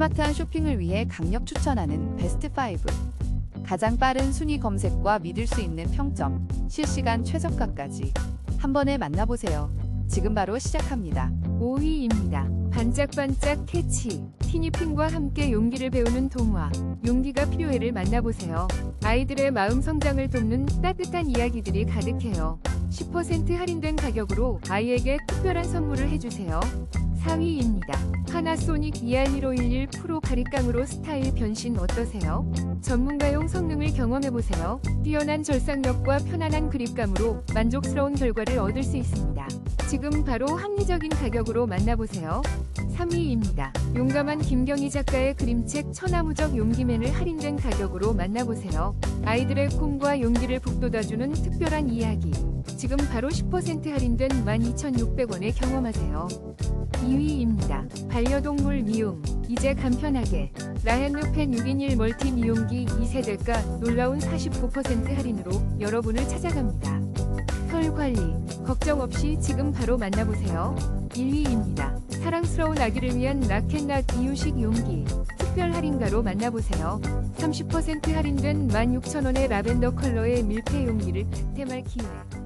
스마트한 쇼핑을 위해 강력 추천하는 베스트 5. 가장 빠른 순위 검색과 믿을 수 있는 평점, 실시간 최저가까지 한 번에 만나보세요. 지금 바로 시작합니다. 5위입니다. 반짝반짝 캐치. 티니핑과 함께 용기를 배우는 동화. 용기가 필요해를 만나보세요. 아이들의 마음 성장을 돕는 따뜻한 이야기들이 가득해요. 10% 할인된 가격으로 아이에게 특별한 선물을 해주세요. 4위입니다. 파나소닉 ER1511 프로 바리깡으로 스타일 변신 어떠세요? 전문가용 성능을 경험해보세요. 뛰어난 절삭력과 편안한 그립감으로 만족스러운 결과를 얻을 수 있습니다. 지금 바로 합리적인 가격으로 만나보세요. 3위입니다. 용감한 김경희 작가의 그림책 천하무적 용기맨을 할인된 가격으로 만나보세요. 아이들의 꿈과 용기를 북돋아주는 특별한 이야기. 지금 바로 10% 할인된 12,600원에 경험하세요. 2위입니다. 반려동물 미용. 이제 간편하게. 라헨루펜 6인일 멀티 미용기 2세대가 놀라운 49% 할인으로 여러분을 찾아갑니다. 털 관리. 걱정 없이 지금 바로 만나보세요. 1위입니다. 사랑스러운 아기를 위한 라켓락 이유식 용기. 특별 할인가로 만나보세요. 30% 할인된 16,000원의 라벤더 컬러의 밀폐 용기를 득템할 기회.